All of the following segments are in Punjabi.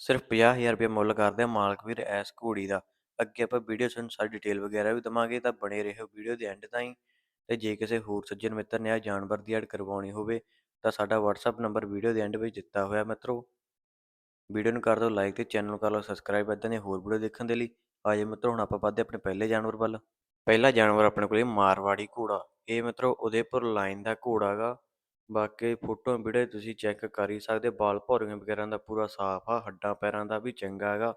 ਸਿਰਫ 50000 ਰੁਪਏ ਮੁੱਲ ਕਰਦੇ ਆ ਮਾਲਕ ਵੀਰ ਐਸ ਘੋੜੀ ਦਾ। ਅੱਗੇ ਆਪਾਂ ਵੀਡੀਓ ਤੁਹਾਨੂੰ ਸਾਰੀ ਡਿਟੇਲ ਵਗੈਰਾ ਵੀ ਦਵਾਂਗੇ, ਤਾਂ ਬਣੇ ਰਹੋ ਵੀਡੀਓ ਦੇ ਐਂਡ ਤਾਈਂ। ਤੇ ਜੇ ਕਿਸੇ ਹੋਰ ਸੱਜਣ ਮਿੱਤਰ ਨੇ ਆ ਜਾਨਵਰ ਦੀ ਐਡ ਕਰਵਾਉਣੀ ਹੋਵੇ, ਤਾਂ ਸਾਡਾ WhatsApp ਨੰਬਰ ਵੀਡੀਓ ਦੇ ਐਂਡ ਵਿੱਚ ਦਿੱਤਾ ਹੋਇਆ ਮਿੱਤਰੋ। ਵੀਡੀਓ ਨੂੰ ਕਰ ਦਿਓ ਲਾਈਕ ਤੇ ਚੈਨਲ ਨੂੰ ਕਰ ਲਓ ਸਬਸਕ੍ਰਾਈਬ ਇਦਾਂ ਦੀਆਂ ਹੋਰ ਵੀਡੀਓ ਦੇਖਣ ਦੇ ਲਈ। ਆਜੇ ਮਿੱਤਰੋ, ਹੁਣ ਆਪਾਂ ਵੱਧਦੇ ਆਪਣੇ ਪਹਿਲੇ ਜਾਨਵਰ ਵੱਲ। ਪਹਿਲਾ ਜਾਨਵਰ ਆਪਣੇ ਕੋਲੇ ਮਾਰਵਾੜੀ ਘੋੜਾ। ਇਹ ਮਿੱਤਰੋ, ਉਦੇਪੁਰ ਲਾਈਨ ਦਾ ਘੋੜਾ ਗਾ। ਬਾਕੀ ਫੋਟੋਆਂ ਵੀਡੀਓ ਤੁਸੀਂ ਚੈੱਕ ਕਰ ਹੀ ਸਕਦੇ, ਬਾਲ ਭੌਰੀਆਂ ਵਗੈਰਾ ਦਾ ਪੂਰਾ ਸਾਫ਼ ਆ, ਹੱਡਾਂ ਪੈਰਾਂ ਦਾ ਵੀ ਚੰਗਾ ਹੈਗਾ।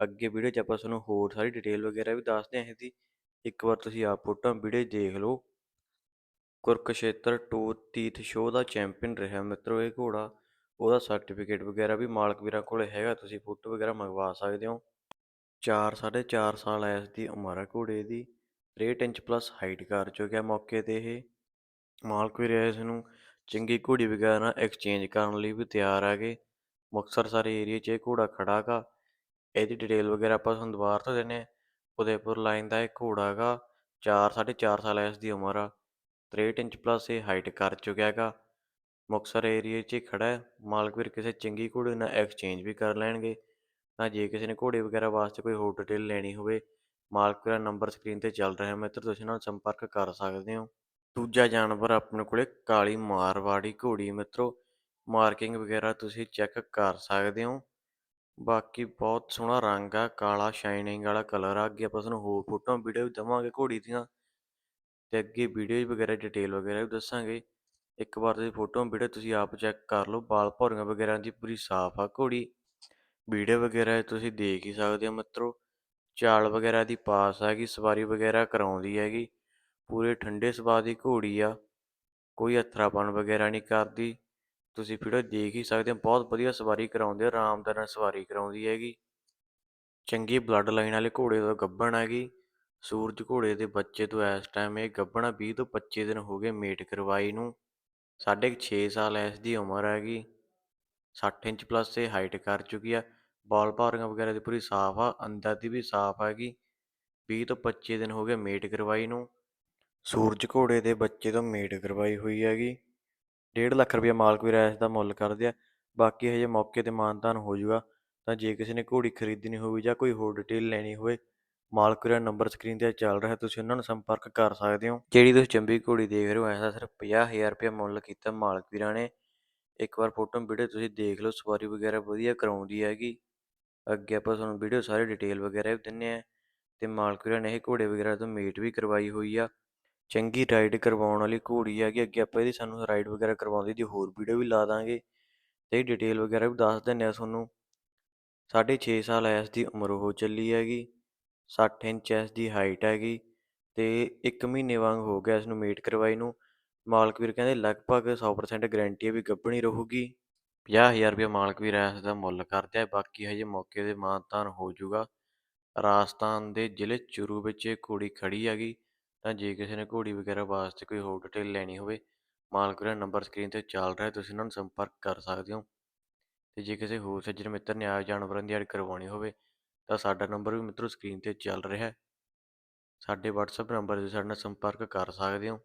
ਅੱਗੇ ਵੀਡੀਓ 'ਚ ਆਪਾਂ ਤੁਹਾਨੂੰ ਹੋਰ ਸਾਰੀ ਡਿਟੇਲ ਵਗੈਰਾ ਵੀ ਦੱਸਦੇ ਹਾਂ ਇਹਦੀ। ਇੱਕ ਵਾਰ ਤੁਸੀਂ ਆਪ ਫੋਟੋਆਂ ਵੀਡੀਓ ਦੇਖ ਲਓ। ਕੁਰਕਸ਼ੇਤਰ ਟੂ ਤੀਰਥ ਸ਼ੋਅ ਦਾ ਚੈਂਪੀਅਨ ਰਿਹਾ ਮਿੱਤਰੋ ਇਹ ਘੋੜਾ। ਉਹਦਾ ਸਰਟੀਫਿਕੇਟ ਵਗੈਰਾ ਵੀ ਮਾਲਕ ਵੀਰਾਂ ਕੋਲੇ ਹੈਗਾ, ਤੁਸੀਂ ਫੋਟੋ ਵਗੈਰਾ ਮੰਗਵਾ ਸਕਦੇ ਹੋ। 4 4.5 ਸਾਲ ਐਸ ਦੀ ਉਮਰ ਹੈ ਘੋੜੇ ਦੀ। 63 ਇੰਚ ਪਲੱਸ ਹਾਈਟ ਕਰ ਚੁੱਕਿਆ ਮੌਕੇ ਤੇ ਇਹ। ਮਾਲਕ ਵੀਰ ਇਸ ਨੂੰ ਚੰਗੀ ਘੋੜੀ ਵਗੈਰਾ ਨਾਲ ਐਕਸਚੇਂਜ ਕਰਨ ਲਈ ਵੀ ਤਿਆਰ ਹੈਗੇ। ਮੁਕਤਸਰ ਸਾਰੇ ਏਰੀਆ 'ਚ ਇਹ ਘੋੜਾ ਖੜਾ ਗਾ ਇਹਦੀ ਡਿਟੇਲ ਵਗੈਰਾ ਆਪਾਂ ਤੁਹਾਨੂੰ ਦੁਬਾਰਾ ਤੋਂ ਦਿੰਨੇ ਉਦੈਪੁਰ ਲਾਈਨ ਦਾ ਇਹ ਘੋੜਾ ਹੈਗਾ 4 4.5 ਸਾਲ ਇਸ ਦੀ ਉਮਰ। ਆ 63 ਇੰਚ ਪਲੱਸ ਇਹ ਹਾਈਟ ਕਰ ਚੁੱਕਿਆ ਹੈਗਾ। ਮੁਕਤਸਰ ਏਰੀਆ 'ਚ ਹੀ ਖੜਾ ਹੈ। ਮਾਲਕ ਵੀਰ ਕਿਸੇ ਚੰਗੀ ਘੋੜੇ ਨਾਲ ਐਕਸਚੇਂਜ ਵੀ ਕਰ ਲੈਣਗੇ। ਤਾਂ ਜੇ ਕਿਸੇ ਨੇ ਘੋੜੇ ਵਗੈਰਾ ਵਾਸਤੇ ਕੋਈ ਹੋਰ ਡਿਟੇਲ ਲੈਣੀ ਹੋਵੇ, ਮਾਲਕ ਵੀਰਾ ਨੰਬਰ ਸਕਰੀਨ ਤੇ ਚੱਲ ਰਿਹਾ ਮਿੱਤਰ ਤੁਸੀਂ ਨਾਲ ਸੰਪਰਕ ਕਰ ਸਕਦੇ ਹੋ। ਦੂਜਾ ਜਾਨਵਰ ਆਪਣੇ ਕੋਲੇ ਕਾਲੀ ਮਾਰਵਾੜੀ ਘੋੜੀ ਮਿੱਤਰੋ, ਮਾਰਕਿੰਗ ਵਗੈਰਾ ਤੁਸੀਂ ਚੈੱਕ ਕਰ ਸਕਦੇ ਹੋ। ਬਾਕੀ ਬਹੁਤ ਸੋਹਣਾ ਰੰਗ ਆ, ਕਾਲਾ ਸ਼ਾਈਨਿੰਗ ਵਾਲਾ ਕਲਰ ਆ। ਅੱਗੇ ਆਪਾਂ ਤੁਹਾਨੂੰ ਹੋਰ ਫੋਟੋਆਂ ਵੀਡੀਓ ਵੀ ਦਵਾਂਗੇ ਘੋੜੀ ਦੀਆਂ। ਤੇ ਅੱਗੇ ਵੀਡੀਓ ਵਗੈਰਾ ਡਿਟੇਲ ਵਗੈਰਾ ਵੀ ਦੱਸਾਂਗੇ। ਇੱਕ ਵਾਰ ਤੁਸੀਂ ਫੋਟੋਆਂ ਵੀਡੀਓ ਤੁਸੀਂ ਆਪ ਚੈੱਕ ਕਰ ਲਓ। ਬਾਲ ਭੌਰੀਆਂ ਵਗੈਰਾ ਦੀ ਪੂਰੀ ਸਾਫ਼ ਆ ਘੋੜੀ। ਵੀਡੀਓ ਵਗੈਰਾ ਤੁਸੀਂ ਦੇਖ ਹੀ ਸਕਦੇ ਹੋ ਮਿੱਤਰੋ। ਚਾਲ ਵਗੈਰਾ ਦੀ ਪਾਸ ਹੈਗੀ ਸਵਾਰੀ ਵਗੈਰਾ ਕਰਾਉਂਦੀ ਹੈਗੀ। ਪੂਰੇ ਠੰਡੇ ਸੁਭਾਅ ਦੀ ਘੋੜੀ ਆ, ਕੋਈ ਅਥਰਾਪਣ ਵਗੈਰਾ ਨਹੀਂ ਕਰਦੀ। ਤੁਸੀਂ ਵੀਡੀਓ ਦੇਖ ਹੀ ਸਕਦੇ ਹੋ, ਬਹੁਤ ਵਧੀਆ ਸਵਾਰੀ ਕਰਾਉਂਦੇ ਆ ਆਰਾਮਦਾਰ ਨਾਲ ਸਵਾਰੀ ਕਰਾਉਂਦੀ ਹੈਗੀ। ਚੰਗੀ ਬਲੱਡ ਲਾਈਨ ਵਾਲੇ ਘੋੜੇ ਤੋਂ ਗੱਭਣ ਹੈਗੀ। ਸੂਰਜ ਘੋੜੇ ਦੇ ਬੱਚੇ ਤੋਂ ਇਸ ਟਾਈਮ ਇਹ ਗੱਭਣ 20 ਤੋਂ 25 ਦਿਨ ਹੋ ਗਏ ਮੇਟ ਕਰਵਾਈ ਨੂੰ। ਸਾਢੇ 6 ਸਾਲ ਇਸ ਦੀ ਉਮਰ ਹੈਗੀ। 60 ਇੰਚ ਪਲੱਸ ਇਹ ਹਾਈਟ ਕਰ ਚੁੱਕੀ ਆ। ਬਾਲ ਭਾਰੀਆਂ ਵਗੈਰਾ ਦੀ ਪੂਰੀ ਸਾਫ਼ ਆ, ਅੰਦਰ ਦੀ ਵੀ ਸਾਫ਼ ਹੈਗੀ। 20 ਤੋਂ 25 ਦਿਨ ਹੋ ਗਏ ਮੇਟ ਕਰਵਾਈ ਨੂੰ। ਸੂਰਜ ਘੋੜੇ ਦੇ ਬੱਚੇ ਤੋਂ ਮੀਟ ਕਰਵਾਈ ਹੋਈ ਹੈਗੀ। 1.5 ਲੱਖ ਰੁਪਏ ਮਾਲਕ ਵੀ ਰੈਸ ਦਾ ਮੁੱਲ ਕਰਦੇ ਆ। ਬਾਕੀ ਹਜੇ ਮੌਕੇ ਤੇ ਮਾਨਤਾਨ ਹੋ ਜਾਊਗਾ ਤਾਂ ਜੇ ਕਿਸੇ ਨੇ ਘੋੜੀ ਖਰੀਦਣੀ ਹੋਵੇ ਜਾਂ ਕੋਈ ਹੋਰ ਡਿਟੇਲ ਲੈਣੀ ਹੋਵੇ, ਮਾਲਕ ਦਾ ਨੰਬਰ ਸਕਰੀਨ ਤੇ ਚੱਲ ਰਿਹਾ, ਤੁਸੀਂ ਉਹਨਾਂ ਨੂੰ ਸੰਪਰਕ ਕਰ ਸਕਦੇ ਹੋ। ਜਿਹੜੀ ਤੁਸੀਂ ਚੰਬੀ ਘੋੜੀ ਦੇਖ ਰਹੇ ਹੋ, ਐਸਾ ਸਿਰਫ 50000 ਰੁਪਏ ਮੁੱਲ ਕੀਤਾ ਮਾਲਕ ਵੀਰਾਂ ਨੇ। ਇੱਕ ਵਾਰ ਫੋਟੋ ਵੀਡੀਓ ਤੁਸੀਂ ਦੇਖ ਲਓ, ਸਵਾਰੀ ਵਗੈਰਾ ਵਧੀਆ ਕਰਾਉਂਦੀ ਹੈਗੀ। ਅੱਗੇ ਆਪਾਂ ਤੁਹਾਨੂੰ ਵੀਡੀਓ ਸਾਰੇ ਡਿਟੇਲ ਵਗੈਰਾ ਵੀ ਦਿੰਨੇ ਆ। ਤੇ ਮਾਲਕ ਵੀਰਾਂ ਨੇ ਇਹ ਘੋੜੇ ਵਗੈਰਾ ਤੋਂ ਮੀਟ ਵੀ ਕਰਵਾਈ ਹੋਈ ਆ। ਚੰਗੀ ਰਾਈਡ ਕਰਵਾਉਣ ਵਾਲੀ ਘੋੜੀ ਹੈਗੀ, ਅੱਗੇ ਆਪਾਂ ਇਹਦੀ ਸਾਨੂੰ ਰਾਈਡ ਵਗੈਰਾ ਕਰਵਾਉਂਦੀ ਦੀ ਹੋਰ ਵੀਡੀਓ ਵੀ ਲਾ ਦਾਂਗੇ ਤੇ ਇਹ ਡਿਟੇਲ ਵਗੈਰਾ ਵੀ ਦੱਸ ਦਿੰਨੇ ਆ ਤੁਹਾਨੂੰ। ਸਾਢੇ 6 ਸਾਲ ਐਸ ਦੀ ਉਮਰ ਹੋ ਚੱਲੀ ਹੈਗੀ 60 ਇੰਚ ਐਸ ਦੀ ਹਾਈਟ ਹੈਗੀ ਤੇ 1 ਮਹੀਨੇ ਵਾਂਗ ਹੋ ਗਿਆ ਇਸ ਨੂੰ ਮੀਟ ਕਰਵਾਈ ਨੂੰ। ਮਾਲਕ ਵੀਰ ਕਹਿੰਦੇ ਲਗਭਗ 100% ਗਾਰੰਟੀ ਹੈ ਵੀ ਗੱਭਣੀ ਰਹੂਗੀ। 50000 ਰੁਪਏ ਮਾਲਕ ਵੀਰ ਇਸ ਦਾ ਮੁੱਲ ਕਰਦੇ ਆ, ਬਾਕੀ ਹਜੇ ਮੌਕੇ ਤੇ ਮਾਨਤਾਨ ਹੋ ਜਾਊਗਾ। ਰਾਜਸਥਾਨ ਦੇ ਜ਼ਿਲ੍ਹੇ ਚੁਰੂ ਵਿੱਚ ਇਹ ਘੋੜੀ ਖੜੀ ਹੈਗੀ। ਤਾਂ ਜੇ ਕਿਸੇ ਨੇ ਘੋੜੀ ਵਗੈਰਾ ਵਾਸਤੇ ਕੋਈ ਹੋਰ ਡਿਟੇਲ ਲੈਣੀ ਹੋਵੇ, ਮਾਲਕ ਦਾ ਨੰਬਰ ਸਕਰੀਨ ਤੇ ਚੱਲ ਰਿਹਾ, ਤੁਸੀਂ ਉਹਨਾਂ ਨੂੰ ਸੰਪਰਕ ਕਰ ਸਕਦੇ ਹੋ। ਤੇ ਜੇ ਕਿਸੇ ਹੋਰ ਸੱਜਣ ਮਿੱਤਰ ਨੇ ਆ ਜਾਨਵਰਾਂ ਦੀ ਐਡ ਕਰਵਾਉਣੀ ਹੋਵੇ, ਤਾਂ ਸਾਡਾ ਨੰਬਰ ਵੀ ਮਿੱਤਰੋ ਸਕਰੀਨ ਤੇ ਚੱਲ ਰਿਹਾ ਹੈ। ਸਾਡੇ WhatsApp ਨੰਬਰ ਤੇ ਸਾਡੇ ਨਾਲ ਸੰਪਰਕ ਕਰ ਸਕਦੇ ਹੋ।